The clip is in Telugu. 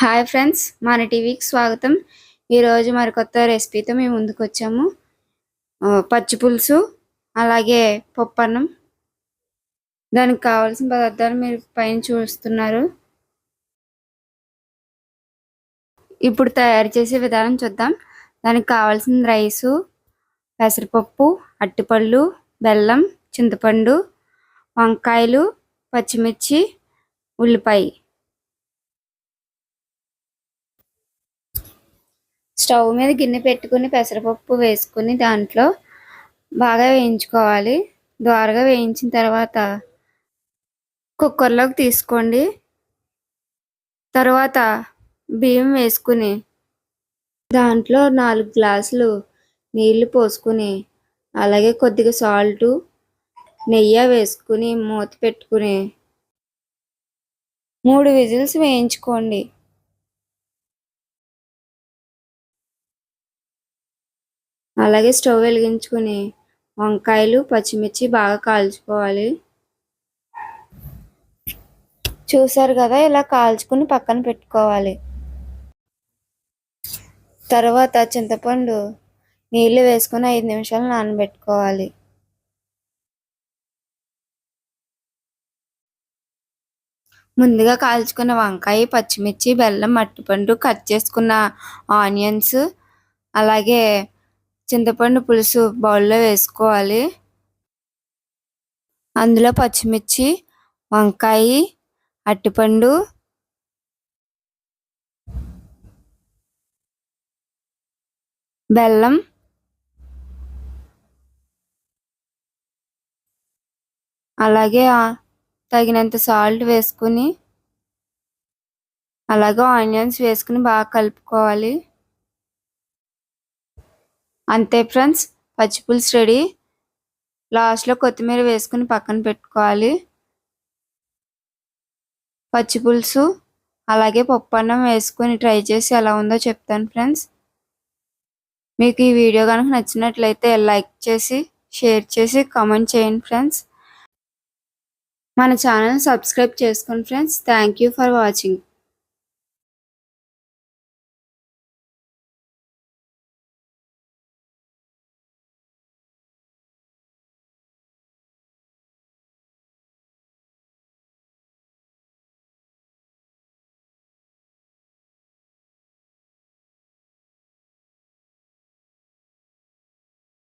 హాయ్ ఫ్రెండ్స్ మన టీవీకి స్వాగతం. ఈరోజు మరి కొత్త రెసిపీతో మేము ముందుకు వచ్చాము పచ్చి పులుసు అలాగే పప్పన్నం. దానికి కావాల్సిన పదార్థాలు మీరు పైన చూస్తున్నారు. ఇప్పుడు తయారు చేసే విధానం చూద్దాం. దానికి కావాల్సిన రైసు పెసరపప్పు అట్టిపళ్ళు బెల్లం చింతపండు వంకాయలు పచ్చిమిర్చి ఉల్లిపాయ. స్టవ్ మీద గిన్నె పెట్టుకుని పెసరపప్పు వేసుకుని దాంట్లో బాగా వేయించుకోవాలి. దోరగా వేయించిన తర్వాత కుక్కర్లోకి తీసుకోండి. తర్వాత బియ్యం వేసుకుని దాంట్లో నాలుగు గ్లాసులు నీళ్ళు పోసుకుని అలాగే కొద్దిగా సాల్టు నెయ్యి వేసుకుని మూత పెట్టుకుని మూడు విజిల్స్ వేయించుకోండి. అలాగే స్టవ్ వెలిగించుకుని వంకాయలు పచ్చిమిర్చి బాగా కాల్చుకోవాలి. చూసారు కదా ఇలా కాల్చుకుని పక్కన పెట్టుకోవాలి. తర్వాత చింతపండు నీళ్ళు వేసుకుని ఐదు నిమిషాలు నానబెట్టుకోవాలి. ముందుగా కాల్చుకున్న వంకాయ పచ్చిమిర్చి బెల్లం మట్టిపండు కట్ చేసుకున్న ఆనియన్స్ అలాగే చింతపండు పులుసు బౌల్లో వేసుకోవాలి. అందులో పచ్చిమిర్చి వంకాయ అట్టిపండు బెల్లం అలాగే తగినంత సాల్ట్ వేసుకుని అలాగే ఆనియన్స్ వేసుకుని బాగా కలుపుకోవాలి. అంతే ఫ్రెండ్స్ పచ్చిపులుసు రెడీ. లాస్ట్లో కొత్తిమీర వేసుకుని పక్కన పెట్టుకోవాలి. పచ్చి పులుసు అలాగే పప్పు అన్నం వేసుకొని ట్రై చేసి ఎలా ఉందో చెప్తాను ఫ్రెండ్స్. మీకు ఈ వీడియో కనుక నచ్చినట్లయితే లైక్ చేసి షేర్ చేసి కామెంట్ చేయండి ఫ్రెండ్స్. మన ఛానల్ సబ్స్క్రైబ్ చేసుకోండి friends. Thank you for watching.